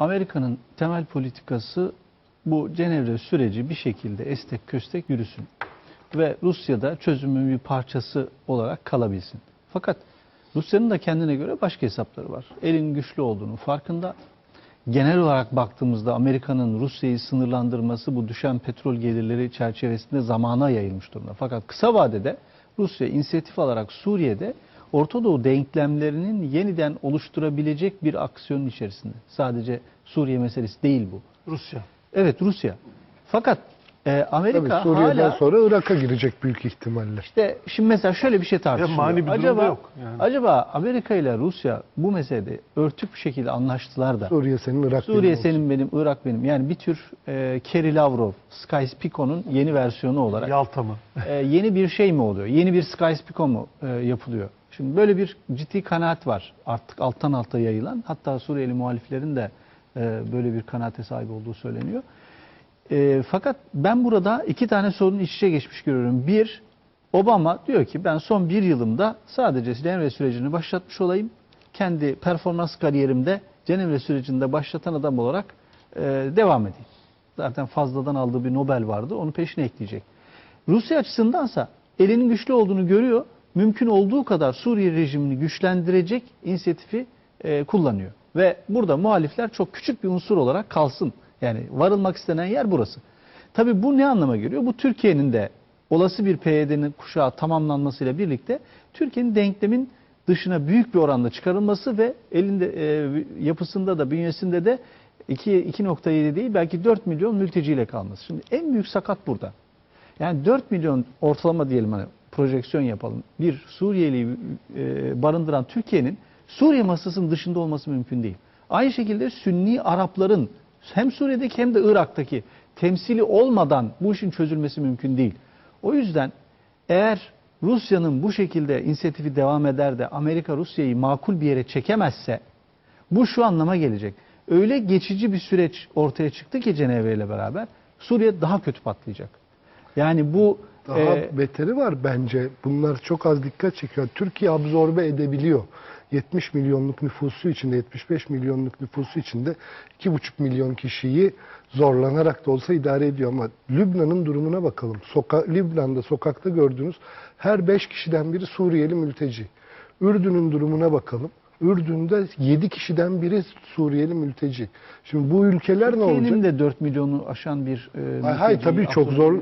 Amerika'nın temel politikası bu Cenevre süreci bir şekilde estek köstek yürüsün ve Rusya'da çözümün bir parçası olarak kalabilsin. Fakat Rusya'nın da kendine göre başka hesapları var. Elin güçlü olduğunu farkında. Genel olarak baktığımızda Amerika'nın Rusya'yı sınırlandırması bu düşen petrol gelirleri çerçevesinde zamana yayılmış durumda. Fakat kısa vadede Rusya inisiyatif alarak Suriye'de Orta Doğu denklemlerinin yeniden oluşturabilecek bir aksiyonun içerisinde. Sadece Suriye meselesi değil bu. Rusya. Evet Rusya. Fakat e, Amerika Tabii Suriye'den hala sonra Irak'a girecek büyük ihtimalle. işte şimdi mesela şöyle bir şey tartışılıyor. mani bir acaba yok yani. acaba Amerika ile Rusya bu meselede örtük bir şekilde anlaştılar da Suriye senin Irak Suriye benim olsun. senin benim, Irak benim. Yani bir tür e, Kerry Lavrov, Sykes-Picot'un yeni versiyonu olarak Yalta mı? e, yeni bir şey mi oluyor? Yeni bir Sykes-Picot mu e, yapılıyor? Şimdi böyle bir ciddi kanaat var artık alttan alta yayılan. Hatta Suriyeli muhaliflerin de e, böyle bir kanaate sahip olduğu söyleniyor. E, fakat ben burada iki tane sorun iç içe geçmiş görüyorum. Bir, Obama diyor ki ben son bir yılımda sadece Cenevre sürecini başlatmış olayım. Kendi performans kariyerimde Cenevre sürecinde başlatan adam olarak e, devam edeyim. Zaten fazladan aldığı bir Nobel vardı. Onu peşine ekleyecek. Rusya açısındansa elinin güçlü olduğunu görüyor. Mümkün olduğu kadar Suriye rejimini güçlendirecek inisiyatifi e, kullanıyor. Ve burada muhalifler çok küçük bir unsur olarak kalsın. Yani varılmak istenen yer burası. Tabii bu ne anlama geliyor? Bu Türkiye'nin de olası bir PYD'nin kuşağı tamamlanmasıyla birlikte Türkiye'nin denklemin dışına büyük bir oranda çıkarılması ve elinde e, yapısında da bünyesinde de 2 2.7 değil belki 4 milyon mülteciyle kalması. Şimdi en büyük sakat burada. Yani 4 milyon ortalama diyelim hani projeksiyon yapalım. Bir Suriyeli e, barındıran Türkiye'nin Suriye masasının dışında olması mümkün değil. Aynı şekilde Sünni Arapların hem Suriye'deki hem de Irak'taki temsili olmadan bu işin çözülmesi mümkün değil. O yüzden eğer Rusya'nın bu şekilde inisiyatifi devam eder de Amerika Rusya'yı makul bir yere çekemezse bu şu anlama gelecek. Öyle geçici bir süreç ortaya çıktı ki Cenevre ile beraber Suriye daha kötü patlayacak. Yani bu Daha e, beteri var bence. Bunlar çok az dikkat çekiyor. Türkiye absorbe edebiliyor. 70 milyonluk nüfusu içinde, 75 milyonluk nüfusu içinde 2,5 milyon kişiyi zorlanarak da olsa idare ediyor. Ama Lübnan'ın durumuna bakalım. Soka Lübnan'da sokakta gördüğünüz her 5 kişiden biri Suriyeli mülteci. Ürdün'ün durumuna bakalım. Ürdün'de 7 kişiden biri Suriyeli mülteci. Şimdi bu ülkeler ne olacak? Türkiye'nin de 4 milyonu aşan bir e, Hay hay tabii çok zor.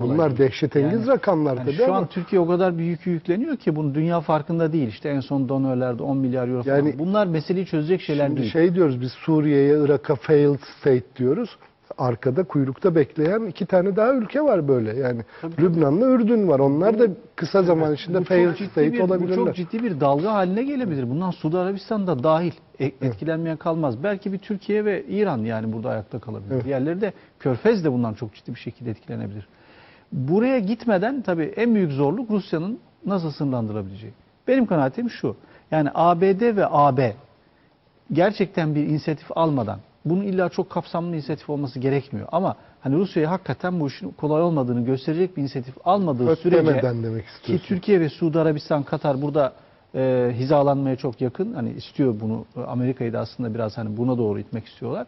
Bunlar dehşetengiz Yani- rakamlar Yani tabii şu ama an Türkiye o kadar bir yükü yükleniyor ki bunu dünya farkında değil. İşte en son donörlerde 10 milyar euro falan. Yani- Bunlar meseleyi çözecek şeyler şimdi değil. şey diyoruz biz Suriye'ye, Irak'a failed state diyoruz. Arkada kuyrukta bekleyen iki tane daha ülke var böyle. Yani Lübnan'la Ürdün var. Onlar da kısa zaman içinde ciddi state bir, bu olabilirler. çok ciddi bir dalga haline gelebilir. Bundan Suudi Arabistan da dahil E- etkilenmeyen kalmaz. Belki bir Türkiye ve İran yani burada ayakta kalabilir. Evet. Diğerleri de Körfez de bundan çok ciddi bir şekilde etkilenebilir. Buraya gitmeden tabii en büyük zorluk Rusya'nın nasıl sınırlandırabileceği. Benim kanaatim şu. Yani ABD ve AB gerçekten bir inisiyatif almadan bunun illa çok kapsamlı inisiyatif olması gerekmiyor. Ama hani Rusya'ya hakikaten bu işin kolay olmadığını gösterecek bir inisiyatif almadığı sürece Ötlemeden demek ki istiyorsun. Türkiye ve Suudi Arabistan, Katar burada e, hizalanmaya çok yakın. Hani istiyor bunu. E, Amerika'yı da aslında biraz hani buna doğru itmek istiyorlar.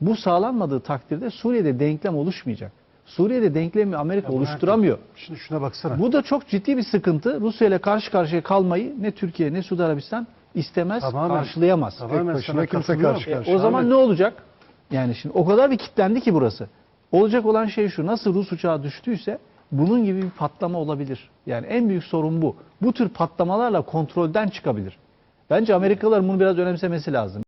Bu sağlanmadığı takdirde Suriye'de denklem oluşmayacak. Suriye'de denklemi Amerika oluşturamıyor. Şimdi şuna baksana. Bu da çok ciddi bir sıkıntı. Rusya ile karşı karşıya kalmayı ne Türkiye ne Suudi Arabistan istemez, Tamamen- karşılayamaz. Tamamen Tek başına sana kimse katılıyorum. karşı E, karşıya. o zaman ne olacak? Yani şimdi o kadar bir kilitlendi ki burası. Olacak olan şey şu. Nasıl Rus uçağı düştüyse bunun gibi bir patlama olabilir. Yani en büyük sorun bu. Bu tür patlamalarla kontrolden çıkabilir. Bence Amerikalıların bunu biraz önemsemesi lazım.